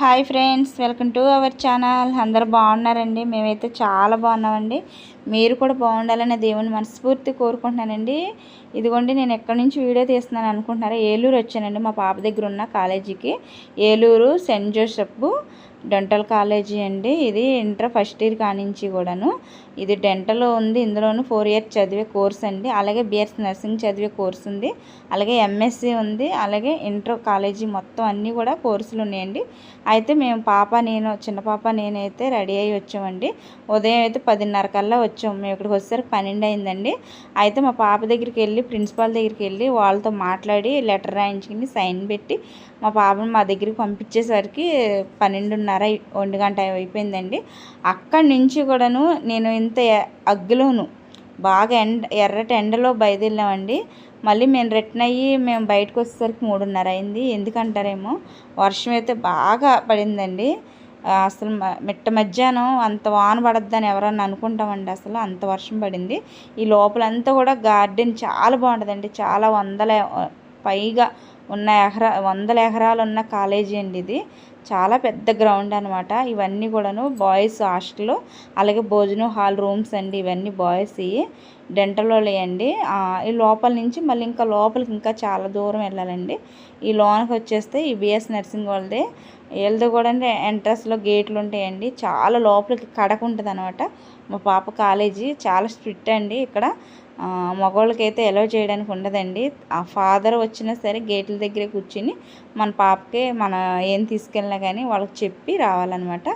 Hi friends welcome to our channel. అందరు బాగున్నారండి? మేమైతే చాలా బాగున్నామండి. మీరు కూడా బాగుండాలని దేవుని మనస్ఫూర్తి కోరుకుంటున్నానండి. ఇదిగోండి నేను ఎక్కడి నుంచి వీడియో తీస్తున్నాను అనుకుంటున్నారా? ఏలూరు వచ్చానండి మా పాప దగ్గర ఉన్న కాలేజీకి. Eluru saint Joseph dental college అండి. ఇది ఇంటర్ ఫస్ట్ ఇయర్ కానించి కూడాను. ఇది డెంటలో ఉంది ఇందులోను ఫోర్ ఇయర్స్ చదివే కోర్స్ అండి. అలాగే బిఎస్ నర్సింగ్ చదివే కోర్స్ ఉంది. అలాగే ఎంఎస్సి ఉంది. అలాగే ఇంటర్ కాలేజీ మొత్తం అన్నీ కూడా కోర్సులు ఉన్నాయండి. అయితే మేము పాప నేను చిన్న పాప నేనైతే రెడీ అయ్యి వచ్చామండి. ఉదయం అయితే పదిన్నర కల్లా వచ్చాము మేము ఇక్కడికి వచ్చేసరికి పన్నెండు అయిందండి. అయితే మా పాప దగ్గరికి వెళ్ళి ప్రిన్సిపాల్ దగ్గరికి వెళ్ళి వాళ్ళతో మాట్లాడి లెటర్ రాయించుకుని సైన్ పెట్టి మా పాపను మా దగ్గరికి పంపించేసరికి పన్నెండున్నర ఒంటి గంట అయిపోయిందండి. అక్కడి నుంచి కూడాను నేను ఇంత అగ్గిలోను. అగ్గులోను బాగా ఎండ ఎర్రటి ఎండలో బయలుదేరామండి మళ్ళీ మేము రిటర్న్ అయ్యి మేము బయటకు వచ్చేసరికి మూడున్నర అయింది. ఎందుకంటారేమో వర్షం అయితే బాగా పడిందండి. అసలు మిట్ట మధ్యాహ్నం అంత వాన పడద్దని ఎవరన్నా అనుకుంటామండి అసలు అంత వర్షం పడింది. ఈ లోపలంతా కూడా గార్డెన్ చాలా బాగుంటుందండి. చాలా వందల పైగా ఉన్న ఎకరా వందల ఎకరాలు ఉన్న కాలేజీ అండి ఇది. చాలా పెద్ద గ్రౌండ్ అనమాట ఇవన్నీ కూడాను బాయ్స్ హాస్టల్ అలాగే భోజనం హాల్ రూమ్స్ అండి ఇవన్నీ బాయ్స్ డెంటల్ అండి. ఈ లోపల నుంచి మళ్ళీ ఇంకా లోపలికి ఇంకా చాలా దూరం వెళ్ళాలండి. ఈ లోనకి వచ్చేస్తే ఈ బిఎస్ నర్సింగ్ వాళ్ళదే. వీళ్ళది కూడా ఎంట్రన్స్లో గేట్లు ఉంటాయండి. చాలా లోపలికి కడక ఉంటుంది అనమాట మా పాప కాలేజీ చాలా స్ట్రిక్ట్ అండి ఇక్కడ. మగవాళ్ళకైతే ఎలవ్ చేయడానికి ఉండదండి. ఆ ఫాదర్ వచ్చినా సరే గేట్ల దగ్గరే కూర్చుని మన పాపకే మన ఏం తీసుకెళ్ళినా కానీ వాళ్ళకి చెప్పి రావాలన్నమాట.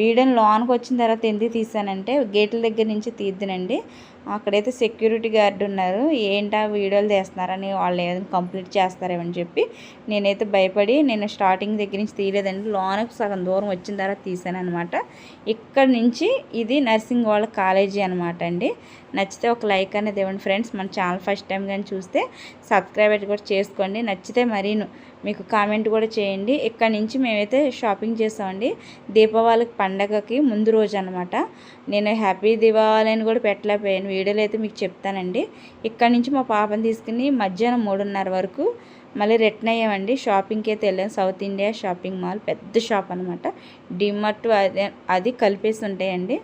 వీడియోని లోనికి వచ్చిన తర్వాత ఎందుకు తీసానంటే గేట్ల దగ్గర నుంచి తీద్దునండి. అక్కడైతే సెక్యూరిటీ గార్డ్ ఉన్నారు. ఏంటా వీడియోలు తీస్తున్నారని వాళ్ళు ఏదైనా కంప్లీట్ చేస్తారేమని చెప్పి నేనైతే భయపడి నేను స్టార్టింగ్ దగ్గర నుంచి తీయలేదండి. లోనకు సగం దూరం వచ్చిన తర్వాత తీసాను అనమాట ఇక్కడ నుంచి ఇది నర్సింగ్ వాళ్ళ కాలేజీ అనమాట అండి. నచ్చితే ఒక లైక్ అనేది ఇవ్వండి ఫ్రెండ్స్. మన ఛానల్ ఫస్ట్ టైం కానీ చూస్తే సబ్స్క్రైబ్ అయితే కూడా చేసుకోండి. నచ్చితే మరీను మీకు కామెంట్ కూడా చేయండి. ఇక్కడ నుంచి మేమైతే షాపింగ్ చేసామండి దీపావళి పండగకి ముందు రోజు అనమాట నేను హ్యాపీ దీపావళి అని కూడా పెట్టలేకపోయాను. వీడియోలో అయితే మీకు చెప్తానండి. ఇక్కడ నుంచి మా పాపని తీసుకుని మధ్యాహ్నం మూడున్నర వరకు మళ్ళీ రిటర్న్ అయ్యామండి షాపింగ్కి అయితే వెళ్ళాం. South India shopping mall. పెద్ద షాప్ అనమాట డిమార్ట్ అది అది కలిపేసి ఉంటాయండి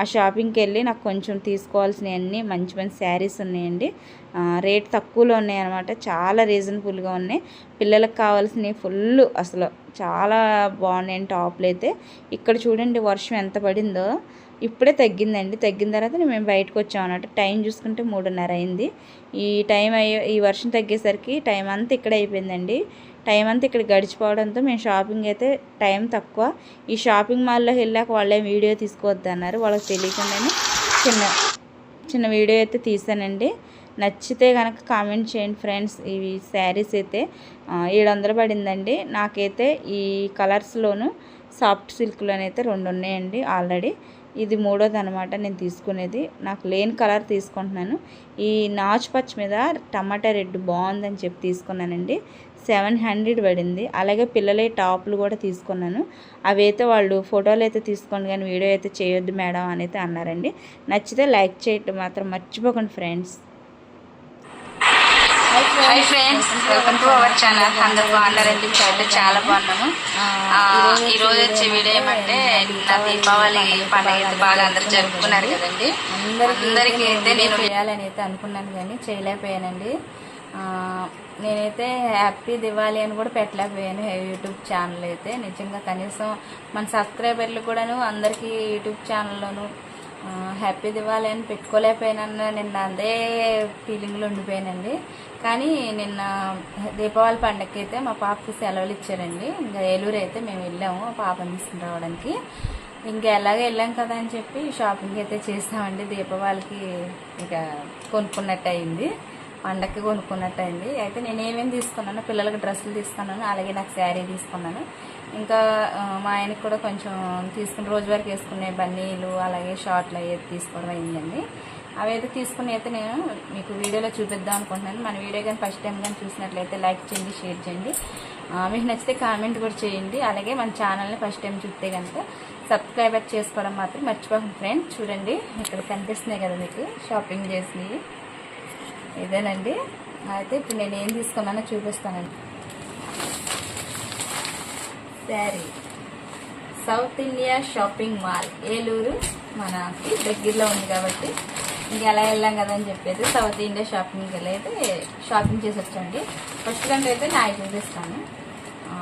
ఆ షాపింగ్కి వెళ్ళి నాకు కొంచెం తీసుకోవాల్సినవన్నీ మంచి మంచి శారీస్ ఉన్నాయండి. రేట్ తక్కువలో ఉన్నాయి అనమాట చాలా రీజనబుల్గా ఉన్నాయి. పిల్లలకు కావాల్సినవి ఫుల్ అసలు చాలా బాగున్నాయండి టాప్లు అయితే ఇక్కడ చూడండి వర్షం ఎంత పడిందో. ఇప్పుడే తగ్గిందండి. తగ్గిన తర్వాత మేము బయటకు వచ్చాం అన్నమాట. టైం చూసుకుంటే మూడున్నర అయింది. ఈ టైం అయ్యే ఈ వర్షం తగ్గేసరికి టైం అంతా ఇక్కడ అయిపోయిందండి. టైం అంతా ఇక్కడ గడిచిపోవడంతో మేము షాపింగ్ అయితే టైం తక్కువ. ఈ షాపింగ్ మాల్లో వెళ్ళాక వాళ్ళే వీడియో తీసుకోవద్దు అన్నారు. వాళ్ళకి తెలియకుండానే చిన్న చిన్న వీడియో అయితే తీసానండి. నచ్చితే కనుక కామెంట్ చేయండి ఫ్రెండ్స్. ఇవి శారీస్ అయితే ఏడు వందలు పడిందండి. నాకైతే ఈ కలర్స్లోను సాఫ్ట్ సిల్క్లోనైతే రెండు ఉన్నాయండి ఆల్రెడీ. ఇది మూడోది అనమాట నేను తీసుకునేది. నాకు లేని కలర్ తీసుకుంటున్నాను. ఈ నాచు పచ్చి మీద టమాటా రెడ్ బాగుందని చెప్పి తీసుకున్నానండి. సెవెన్ హండ్రెడ్ పడింది. అలాగే పిల్లలే టాప్లు కూడా తీసుకున్నాను. అవి అయితే వాళ్ళు ఫోటోలు అయితే తీసుకోండి కానీ వీడియో అయితే చేయొద్దు మేడం అని అయితే అన్నారండి. నచ్చితే లైక్ చేయటం మాత్రం మర్చిపోకండి friends. Hi friends welcome to our channel అందరు బాగున్నారండి చాలా చాలా బాగున్నాము. ఆ, ఈ రోజు వచ్చే వీడియో ఏమంటే నిన్న దీపావళి పండుగ అయితే బాగా అందరు జరుపుకున్నారు కదండి. అందరికీ అయితే నేను చేయాలని అయితే అనుకున్నాను కానీ చేయలేకపోయానండి. ఆ, నేనైతే హ్యాపీ దివాళీ అని కూడా పెట్టలేకపోయాను యూట్యూబ్ ఛానల్ అయితే. నిజంగా కనీసం మన సబ్స్క్రైబర్లు కూడాను అందరికీ యూట్యూబ్ ఛానల్లోను హ్యాపీ దివాళీ అని పెట్టుకోలేకపోయానన్న నిన్న అదే ఫీలింగ్లో ఉండిపోయానండి. కానీ నిన్న దీపావళి పండగకి అయితే మా పాపకి సెలవులు ఇచ్చారండి. ఇంకా ఏలూరు అయితే మేము వెళ్ళాము పాపని తీసుకుని రావడానికి. ఇంకా ఎలాగ వెళ్ళాం కదా అని చెప్పి షాపింగ్ అయితే చేస్తామండి దీపావళికి ఇక కొనుక్కున్నట్టు అయింది పండక్కి కొనుక్కున్నట్టు అయింది అయితే నేను ఏమేమి తీసుకున్నాను పిల్లలకి డ్రెస్సులు తీసుకున్నాను అలాగే నాకు శారీ తీసుకున్నాను. ఇంకా మా ఆయనకి కూడా కొంచెం తీసుకుని రోజువారికి వేసుకునే బన్నీలు అలాగే షార్ట్లు అవి తీసుకోవడం అయిందండి అవి అయితే తీసుకుని అయితే నేను మీకు వీడియోలో చూపిద్దాం అనుకుంటున్నాను. మన వీడియో కానీ ఫస్ట్ టైం కానీ చూసినట్లయితే లైక్ చేయండి షేర్ చేయండి. మీకు నచ్చితే కామెంట్ కూడా చేయండి. అలాగే మన ఛానల్ని ఫస్ట్ టైం చూస్తే కనుక సబ్స్క్రైబర్ చేసుకోవడం మాత్రం మర్చిపోకండి ఫ్రెండ్స్ చూడండి ఇక్కడ కనిపిస్తున్నాయి కదా మీకు షాపింగ్ చేసినవి. ఇదేనండి. అయితే ఇప్పుడు నేను ఏం తీసుకున్నానో చూపిస్తానండి. Sari south India shopping mall Eluru. మనకి దగ్గరలో ఉంది కాబట్టి ఇంక ఎలా వెళ్ళాం కదా అని చెప్పేసి సౌత్ ఇండియా షాపింగ్కి వెళ్ళి అయితే షాపింగ్ చేసి వచ్చండి ఫస్ట్ కంటే అయితే నా చూపిస్తాను ఆ,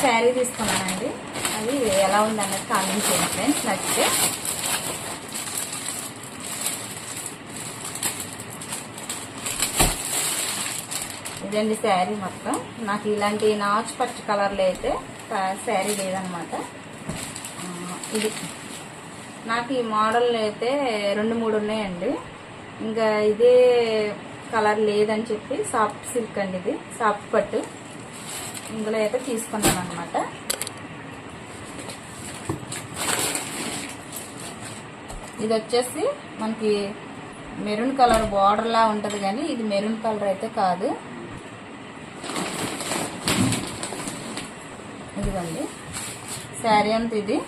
శారీ తీసుకున్నానండి. అది ఎలా ఉంది అన్నది కామెంట్ చేయండి ఫ్రెండ్స్ నచ్చితే. ఇదండి శారీ మొత్తం. నాకు ఇలాంటి నాచు పచ్చ కలర్లో అయితే శారీ లేదనమాట ఇది. నాకు ఈ మోడల్ అయితే రెండు మూడు ఉన్నాయండి. ఇంకా ఇదే కలర్ లేదని చెప్పి సాఫ్ట్ సిల్క్ అండి ఇది సాఫ్ట్ పట్టు. ఇందులో అయితే తీసుకున్నాను అనమాట ఇది వచ్చేసి మనకి మెరూన్ కలర్ బార్డర్లా ఉంటుంది కానీ ఇది మెరూన్ కలర్ అయితే కాదు. ఇదిగోండి. శారీ అంత ఇది.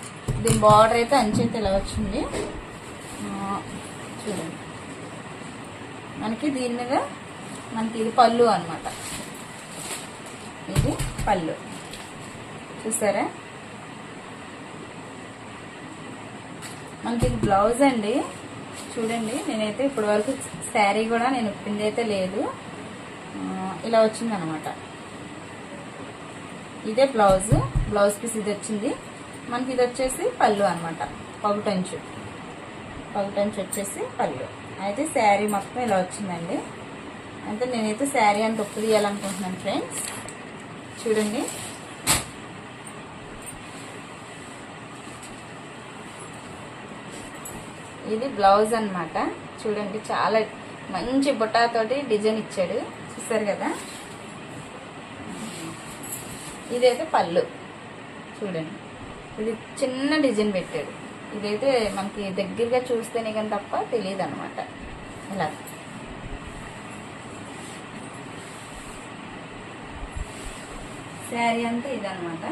దీని బార్డర్ అయితే అంచెంత ఇలా వచ్చింది. చూడండి. మనకి దీని మీద మనకి ఇది పళ్ళు అనమాట ఇది పళ్ళు. చూసారా? మనకి ఇది బ్లౌజ్ అండి. చూడండి నేనైతే ఇప్పటి వరకు శారీ కూడా నేను ఇప్పింది అయితే లేదు. ఇలా ఇలా వచ్చిందనమాట ఇదే బ్లౌజ్ బ్లౌజ్ పీస్ ఇది వచ్చింది. మనకి ఇది వచ్చేసి పళ్ళు అనమాట పగుటంచు పగుటంచు వచ్చేసి పళ్ళు. అయితే శారీ మొత్తం ఇలా వచ్చిందండి. అయితే నేనైతే శారీ అంత ఉప్పు తీయాలనుకుంటున్నాను ఫ్రెండ్స్. చూడండి. ఇది బ్లౌజ్ అన్నమాట. చూడండి చాలా మంచి బుట్టాతోటి డిజైన్ ఇచ్చాడు. చూసారు కదా? ఇదైతే పళ్ళు. చూడండి. ఇది చిన్న డిజైన్ పెట్టాడు. ఇదైతే మనకి దగ్గరగా చూస్తేనే కానీ తప్ప తెలియదు అనమాట ఇలా. శారీ అంతా ఇదనమాట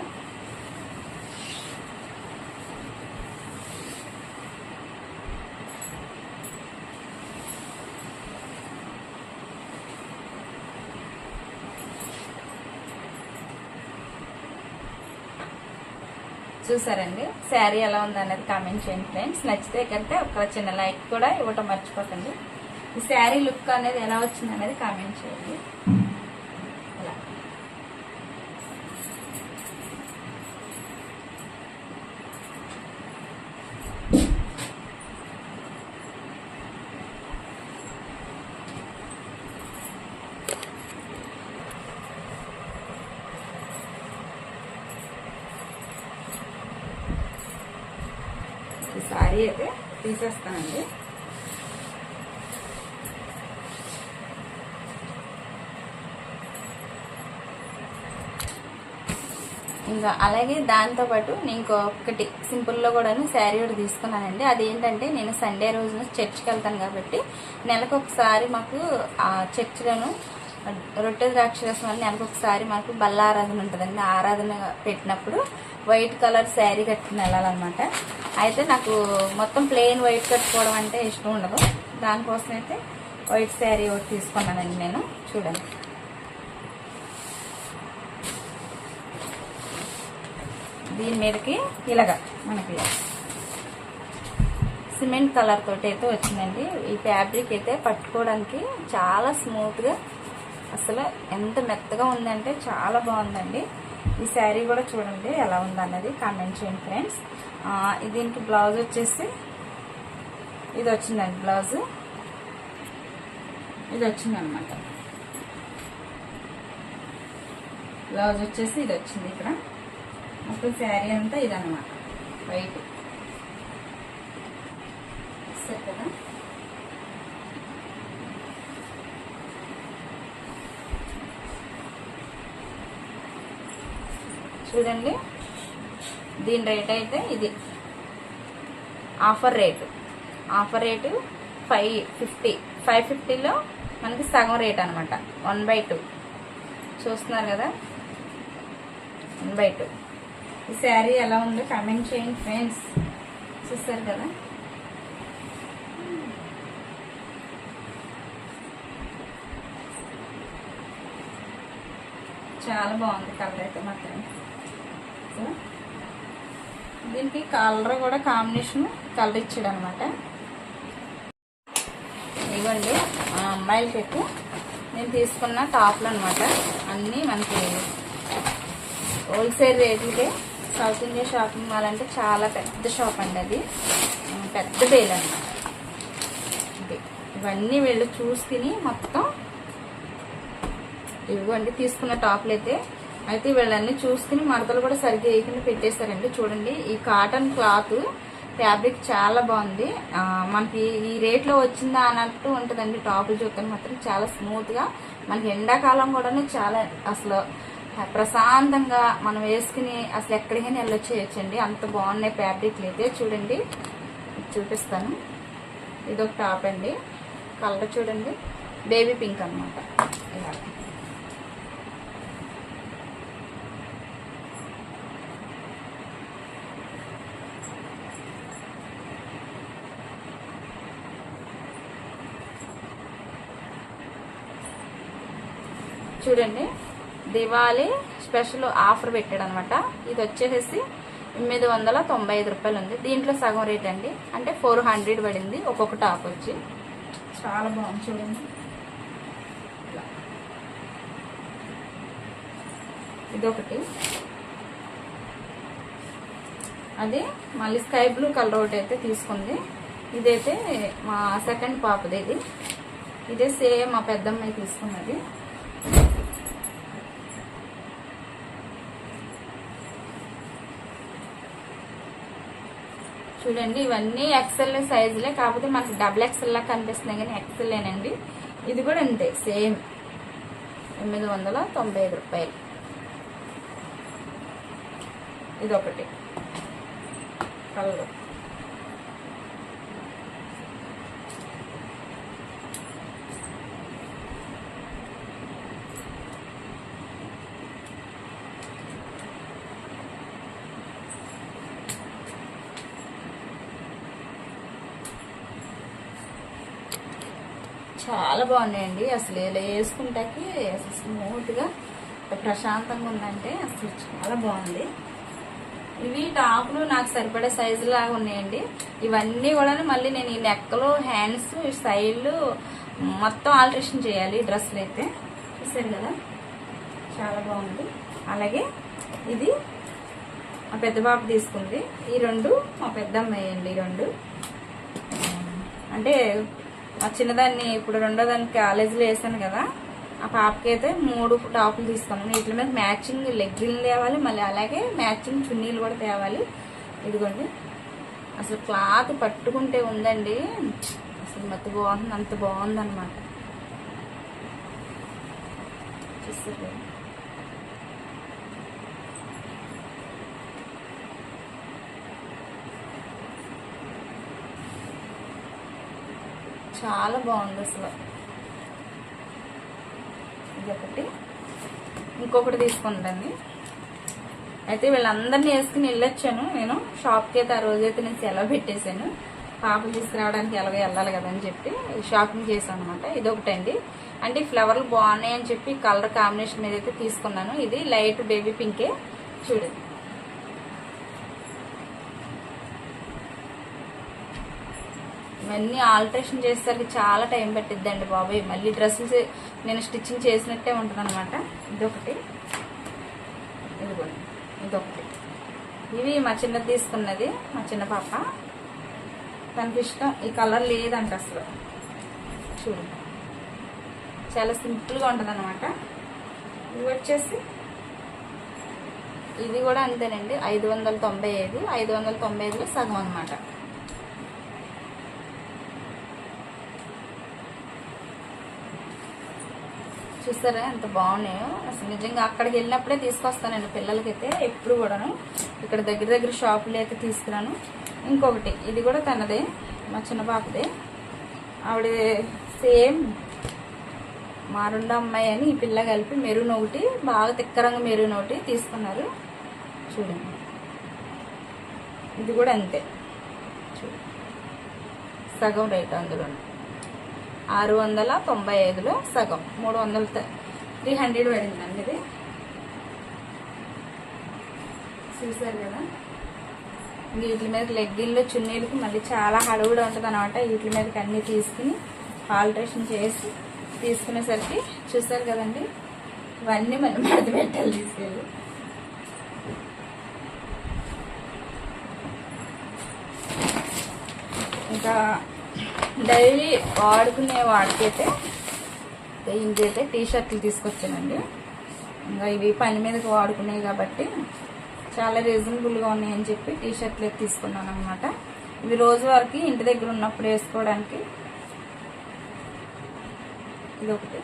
చూసారండి? శారీ ఎలా ఉంది అనేది కామెంట్ చేయండి ఫ్రెండ్స్ నచ్చితే కంటే ఒక చిన్న లైక్ కూడా ఇవ్వటం మర్చిపోకండి. ఈ శారీ లుక్ అనేది ఎలా వచ్చింది అనేది కామెంట్ చేయండి ఇలా కర్రీ అయితే తీసేస్తానండి. ఇంకా అలాగే దాంతో పాటు నేను ఇంకొకటి సింపుల్లో కూడాను శారీ ఒకటి తీసుకున్నానండి. అదేంటంటే నేను సండే రోజున చర్చ్కి వెళ్తాను కాబట్టి నెలకు ఒకసారి మాకు ఆ చర్చ్లను రొట్టె ద్రాక్షరసం వల్ల నెలకు ఒకసారి మనకు బల్ల ఆరాధన ఉంటుందండి ఆరాధన పెట్టినప్పుడు వైట్ కలర్ శారీ కట్టుకుని వెళ్ళాలన్నమాట. అయితే నాకు మొత్తం ప్లెయిన్ వైట్ కట్టుకోవడం అంటే ఇష్టం ఉండదు. దానికోసం అయితే వైట్ శారీ ఒకటి తీసుకున్నానండి నేను. చూడండి. దీని మీదకి ఇలాగా మనకి సిమెంట్ కలర్ తోటి అయితే వచ్చిందండి. ఈ ఫ్యాబ్రిక్ అయితే పట్టుకోవడానికి చాలా స్మూత్గా అసలు ఎంత మెత్తగా ఉందంటే చాలా బాగుందండి. ఈ శారీ కూడా చూడండి ఎలా ఉందన్నది కామెంట్ చేయండి ఫ్రెండ్స్ దీనికి బ్లౌజ్ వచ్చేసి ఇది వచ్చిందండి బ్లౌజ్ ఇది వచ్చిందనమాట బ్లౌజ్ వచ్చేసి ఇది వచ్చింది ఇక్కడ. మొత్తం శారీ అంతా ఇదనమాట వైట్ సరే కదా? చూడండి. దీని రేట్ అయితే ఇది. Offer rate offer rate five fifty five ఫిఫ్టీలో మనకి సగం రేట్ అనమాట వన్ బై టూ చూస్తున్నారు కదా? వన్ బై టూ ఈ శారీ ఎలా ఉందో కమెంట్ చేయండి ఫ్రెండ్స్ చూస్తారు కదా? చాలా బాగుంది కలర్ అయితే మాత్రం. బ్లాక్ దీనికి కలర్ కూడా కాంబినేషన్ కలర్ ఇచ్చాడు అనమాట ఇవ్వండి ఆ అమ్మాయిలకి నేను తీసుకున్న టాప్లు అనమాట. అన్నీ మనకి హోల్సేల్ రేట్లకే సౌత్ ఇండియా షాపింగ్ మాల్ అంటే చాలా పెద్ద షాప్ అండి అది. పెద్ద బేల్ అనమాట. ఇవన్నీ వీళ్ళు చూసుకుని మొత్తం ఇవ్వండి తీసుకున్న టాప్లు అయితే అయితే వీళ్ళన్నీ చూసుకుని మడతలు కూడా సరిగ్గా వేయకుండా పెట్టేశారండి. చూడండి ఈ కాటన్ క్లాత్ ఫ్యాబ్రిక్ చాలా బాగుంది. మనకి ఈ రేట్లో వచ్చిందా అన్నట్టు ఉంటుందండి. టాపులు చూస్తే మాత్రం చాలా స్మూత్గా మనకి ఎండాకాలం కూడా చాలా అసలు ప్రశాంతంగా మనం వేసుకుని అసలు ఎక్కడికైనా వెళ్ళొచ్చేయచ్చండి. అంత బాగున్నాయి ఫ్యాబ్రిక్లు అయితే. చూడండి చూపిస్తాను. ఇది ఒక టాప్ అండి కలర్ చూడండి బేబీ పింక్ అనమాట ఇలా. చూడండి. దివాళీ స్పెషల్ ఆఫర్ పెట్టాడు అనమాట ఇది వచ్చేసి ఎనిమిది వందల తొంభై ఐదు రూపాయలు ఉంది. దీంట్లో సగం రేట్ అండి. అంటే ఫోర్ హండ్రెడ్ పడింది. ఒక్కొక్క టాప్ వచ్చి. చాలా బాగుంది చూడండి. ఇదొకటి. అది మళ్ళీ స్కై బ్లూ కలర్ ఒకటి అయితే తీసుకుంది. ఇదైతే మా సెకండ్ పాపది ఇది. ఇదే సేమ్ మా పెద్దమ్మాయి తీసుకున్నది. చూడండి ఇవన్నీ ఎక్సెల్ సైజులే కాకపోతే మనకి డబుల్ ఎక్సెల్ లా కనిపిస్తున్నాయి కానీ ఎక్సెల్లేనండి ఇది కూడా అంతే సేమ్ ఎనిమిది వందల తొంభై ఐదు రూపాయలు. ఇదొకటి. ఒకటి కలర్. చాలా బాగున్నాయండి. అసలు ఇలా వేసుకుంటాకి అసలు స్మూత్గా ప్రశాంతంగా ఉందంటే అసలు చాలా బాగుంది. ఇవి టాపులు నాకు సరిపడే సైజు లాగా ఉన్నాయండి. ఇవన్నీ కూడా మళ్ళీ నేను ఈ నెక్కలు హ్యాండ్స్ స్టైళ్ళు మొత్తం ఆల్టరేషన్ చేయాలి ఈ డ్రెస్సులు అయితే చూసారు కదా? చాలా బాగుంది. అలాగే ఇది మా పెద్ద బాబు తీసుకుంది. ఈ రెండు మా పెద్ద అమ్మాయి అండి ఈ రెండు. అంటే మా చిన్నదాన్ని ఇప్పుడు రెండో దాన్ని కాలేజీలో వేసాను కదా ఆ పాపకి అయితే మూడు టాపులు తీసుకున్నాను. వీటి మీద మ్యాచింగ్ లెగ్గిన్లు తేవాలి మళ్ళీ అలాగే మ్యాచింగ్ చున్నీలు కూడా తేవాలి. ఇదిగోండి. అసలు క్లాత్ పట్టుకుంటే ఉందండి. అసలు మతి బాగుంది అంత బాగుందన్నమాట. చూస్తారు చాలా బాగుంది అసలు. ఇదొకటి. ఇంకొకటి తీసుకుంటాను అయితే వీళ్ళందరినీ వేసుకుని వెళ్ళొచ్చాను నేను. షాప్కి అయితే ఆ రోజైతే నేను సెలవు పెట్టేశాను. పాప తీసుకురావడానికి ఎలాగో వెళ్ళాలి కదా అని చెప్పి షాపింగ్ చేశాను అనమాట అండి అంటే ఫ్లవర్లు బాగున్నాయి అని చెప్పి కలర్ కాంబినేషన్ మీద అయితే తీసుకున్నాను. ఇది లైట్ బేబీ పింకే. చూడండి. ఇవన్నీ ఆల్టరేషన్ చేసేసరికి చాలా టైం పెట్టిద్దండి బాబాయ్. మళ్ళీ డ్రెస్సులు నేను స్టిచ్చింగ్ చేసినట్టే ఉంటుంది అనమాట ఇదొకటి. ఇదిగోండి ఇదొకటి. ఇవి మా చిన్నది తీసుకున్నది మా చిన్న పాప. తనకి ఇష్టం. ఈ కలర్ లేదంట అసలు. చూడు. చాలా సింపుల్గా ఉంటుంది అనమాట ఇవి వచ్చేసి ఇది కూడా అంతేనండి. ఐదు వందల తొంభై ఐదు ఐదు వందల తొంభై ఐదులో సగం అనమాట చూసారా ఎంత బాగున్నాయో. అసలు నిజంగా అక్కడికి వెళ్ళినప్పుడే తీసుకొస్తానండి పిల్లలకైతే ఎప్పుడు కూడాను. ఇక్కడ దగ్గర దగ్గర షాపులు అయితే తీసుకురాను. ఇంకొకటి ఇది కూడా తనదే మా చిన్న పాపదే. ఆవిడ సేమ్ మా అమ్మాయి అని ఈ పిల్ల కలిపి మెరూన్ ఒకటి బాగా తిక్క రంగు మెరూన్ ఒకటి తీసుకున్నారు. చూడండి ఇది కూడా అంతే. చూ సగం రేట్ అందులో ఆరు వందల తొంభై ఐదులో సగం. మూడు వందల త్రీ హండ్రెడ్ పడిందండి ఇది. చూసారు కదా? వీటి మీద లెగ్గిన్లు చున్నీలకి మళ్ళీ చాలా హడవుడు ఉంటుంది అనమాట వీటి మీదకి అన్నీ తీసుకుని ఆల్ట్రేషన్ చేసి తీసుకునేసరికి చూసారు కదండి? ఇవన్నీ మనం మడత పెట్టాలి తీసుకెళ్ళి. ఇంకా డైలీ వాడుకునే వాడికైతే ఇంకైతే టీ షర్ట్లు తీసుకొచ్చానండి. ఇంకా ఇవి పని మీదకి వాడుకునేవి కాబట్టి చాలా రీజనబుల్గా ఉన్నాయని చెప్పి టీ షర్ట్లు అయితే తీసుకున్నాను అనమాట ఇవి రోజు వరకు ఇంటి దగ్గర ఉన్నప్పుడు వేసుకోవడానికి ఇది ఒకటి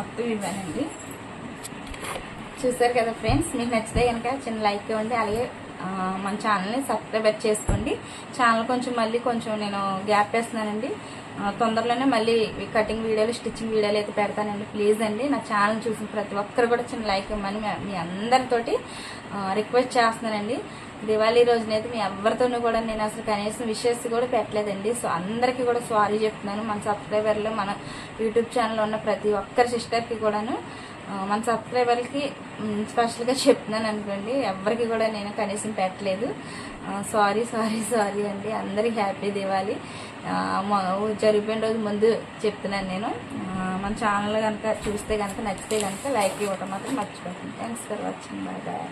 మొత్తం ఇవ్వానండి. చూసారు కదా ఫ్రెండ్స్ మీకు నచ్చితే కనుక చిన్న లైక్ ఇవ్వండి అలాగే మన ఛానల్ని సబ్స్క్రైబ్ చేసుకోండి. ఛానల్ కొంచెం మళ్ళీ కొంచెం నేను గ్యాప్ వేస్తున్నానండి. తొందరలోనే మళ్ళీ కటింగ్ వీడియోలు స్టిచ్చింగ్ వీడియోలు అయితే పెడతానండి. ప్లీజ్ అండి నా ఛానల్ చూసిన ప్రతి ఒక్కరు కూడా చిన్న లైక్ ఇవ్వమని మీ- మీ అందరితోటి రిక్వెస్ట్ చేస్తున్నానండి. దివాళీ రోజునైతే మీ ఎవరితోనూ కూడా నేను అసలు కనీసం విషెస్ కూడా పెట్టలేదండి. సో అందరికీ కూడా సారీ చెప్తున్నాను. మన సబ్స్క్రైబర్లు మన యూట్యూబ్ ఛానల్లో ఉన్న ప్రతి ఒక్కరి సిస్టర్కి కూడాను మన సబ్స్క్రైబర్కి స్పెషల్గా చెప్తున్నాను అనుకోండి. ఎవరికి కూడా నేను కనీసం పెట్టలేదు. సారీ సారీ సారీ అండి. అందరికీ హ్యాపీ దివాళీ. ఆ, జరిగిపోయిన రోజు ముందు చెప్తున్నాను నేను. మన ఛానల్ కనుక చూస్తే కనుక నచ్చితే కనుక లైక్ ఇవ్వటం మాత్రం మర్చిపోతుంది thanks for watching. Bye bye.